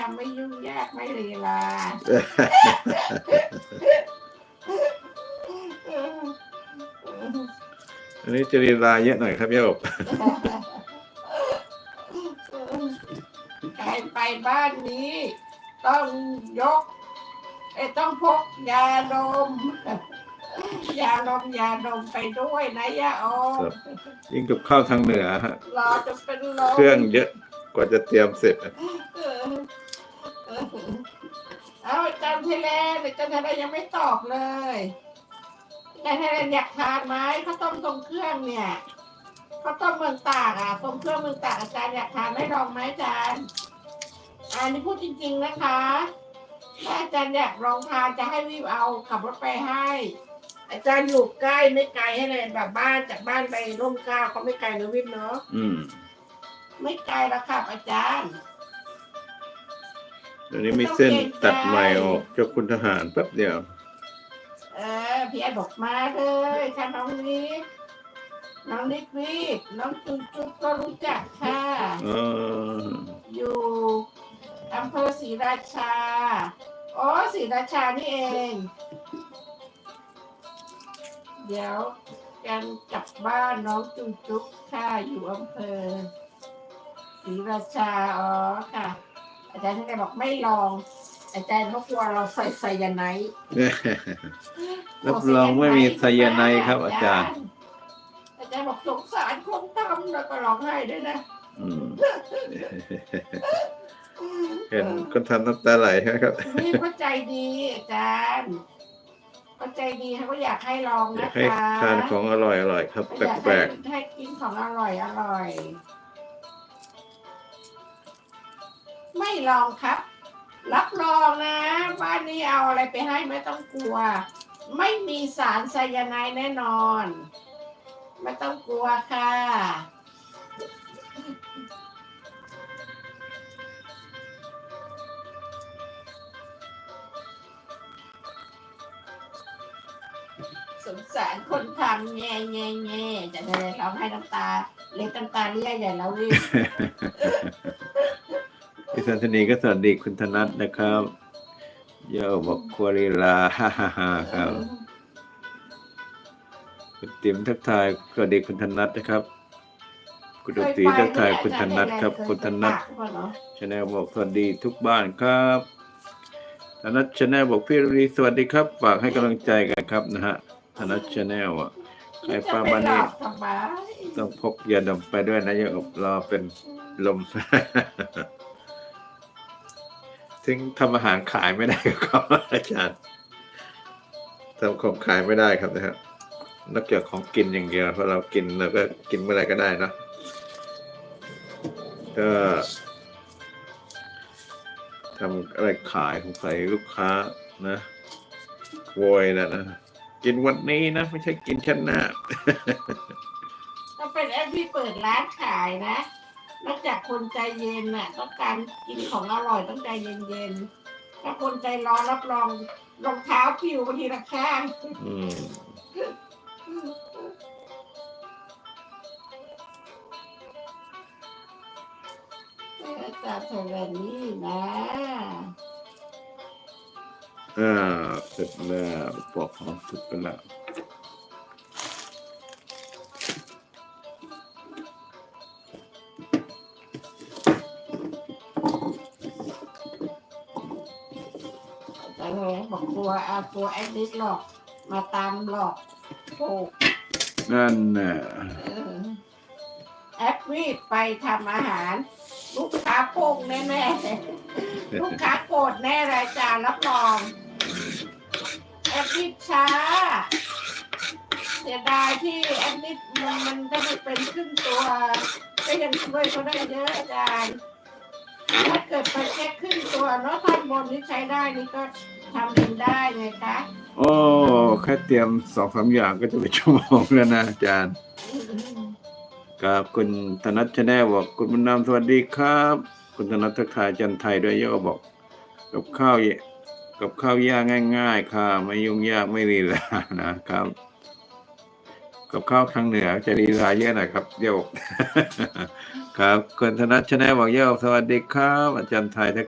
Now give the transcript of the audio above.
ทำไม่ยุ่งยากไม่ลีลาอันนี้จะลีลาเยอะหน่อยครับโยกใครไปบ้านนี้ ต้องยกเอ้ยต้องพกยาดมยาดมยาดมไปด้วยนะยาออมครับยิ่งกับข้าวทางเหนือฮะรอจะเป็นลมเครื่องเยอะกว่าจะเตรียมเสร็จ อาจารย์เทเลนอาจารย์เทเลนยังไม่ตอบเลยอาจารย์เทเลนอยากทานไหมข้าวต้มทรงเครื่องเนี่ยข้าวต้มเมืองตากอะทรงเครื่องเมืองตากอาจารย์อยากทานไม่ลองไหมอาจารย์อันนี้พูดจริง ๆนะคะถ้าอาจารย์อยากลองทานจะให้วิวเอาขับรถไปให้ อาจารย์อยู่ใกล้ไม่ไกลให้เลยแบบบ้านจากบ้านไปร่มเกล้าก็ไม่ไกลนะวิวเนาะอืม ไม่ไกลแล้วครับอาจารย์ เดี๋ยวนี้มีเส้นตัดใหม่ออกเจ้าคุณทหารแป๊บเดียว เออพี่แอนบอกมาเลยค่ะน้องนิดน้องนิดวีดน้องจุ๊บจุ๊บก็รู้จักค่ะ เอออยู่อำเภอศรีราชา อ๋อศรีราชานี่เอง เดี๋ยวกันกลับบ้านน้องจุ๊บจุ๊บค่ะอยู่อำเภอศรีราชา อ๋อค่ะ อาจารย์ท่านก็บอกไม่ลอง อาจารย์เขากลัวเราใส่ไซยาไนด์รับรองไม่มีไซยาไนด์ครับ อาจารย์ อาจารย์บอกสงสารคนทำแล้วก็ร้องไห้ด้วยนะอืมเห็นคนทำน้ำตาไหลใช่ไหมครับนี่เข้าใจดีอาจารย์เข้าใจดีเขาก็อยากให้ลองอยานะกให้คะทานของอร่อยอร่อยครับอยากแปลให้กให้กินของอร่อยอร่อย ไม่ลองครับ รับรองนะบ้านนี้เอาอะไรไปให้ไม่ต้องกลัว ไม่มีสารไซยาไนด์แน่นอน ไม่ต้องกลัวค่ะ สงสารคนทำแง่แง่แง่จะได้ร้องให้น้ำตา เล็ดน้ำตาเลี่ยใหญ่แล้ววิวๆ พี่สันทนีก็สวัสดีคุณธนัทนะครับโยบอกครัวลีลาฮ่าฮ่าฮ่าครับคุณติ๋มทักทายสวัสดีคุณธนัทนะครับ คุณดนตรีทักทายคุณธนัทครับ คุณธนัทชาแนลบอกสวัสดีทุกบ้านครับธนัทชาแนลบอกพี่รีสวัสดีครับฝากให้กำลังใจกันครับนะฮะธนัทชาแนลอะใครป้าบ้านนี้ทำไมต้องพกยาดมไปด้วยนะอย่าอบรอเป็นลม ถึงทำอาหารขายไม่ได้ครับอาจารย์ทำของขายไม่ได้ครับนะครับนอกจากของกินอย่างเดียวพราะเรากินเราก็กินเมื่อไรก็ได้นะก็ทำอะไรขายของใครลูกค้านะโวยนะนะกินวันนี้นะ ไม่ใช่กินชั้นหน้าต้องเป็นแอปที่เปิดร้านขายนะ นอกจากคนใจเย็นน่ะต้องการกินของอร่อยต้องใจเย็นๆถ้าคนใจร้อนรับรองรองเท้าผิวบางทีละข้างอืมอาจารย์เทเลนี่นะอ่าเสร็จแล้วปอกหอมสุกไปแล้ว แต่เลยบอกกลัวเอาตัวแอดดิสหลอก มาตามหลอกโอ้นั่นน่ะเออแอปวีดไปทำอาหาร ลูกค้าโป้งแน่ๆลูกค้าโกรธแน่รายจานรับรองแอปวีดช้า เสียดายที่แอปนิดมันมันได้ไม่เป็นครึ่งตัว ก็ยังช่วยเขาได้เยอะอาจารย์ ถ้าเกิดไปแค่ครึ่งตัวเนาะท่อนบนนี้ใช้ได้นี่ก็ทำเองได้ไงคะโอ้แค่เตรียมสองสามอย่างก็จะเป็นชั่วโมงแล้วนะอาจารย์ครับคุณธนัทชาแนลบอกคุณบุญนำสวัสดีครับ คุณธนัททักทายจันไทยด้วยโยบอก กับข้าวเยกับข้าวยากง่าย ๆ ค่ะ ไม่ยุ่งยากไม่รีลานะครับ กับข้าวทางเหนือจะรีลาเยอะหน่อยครับโยก ครับคุณธนัทชนะบอกโยกสวัสดีครับ อาจารย์ไทย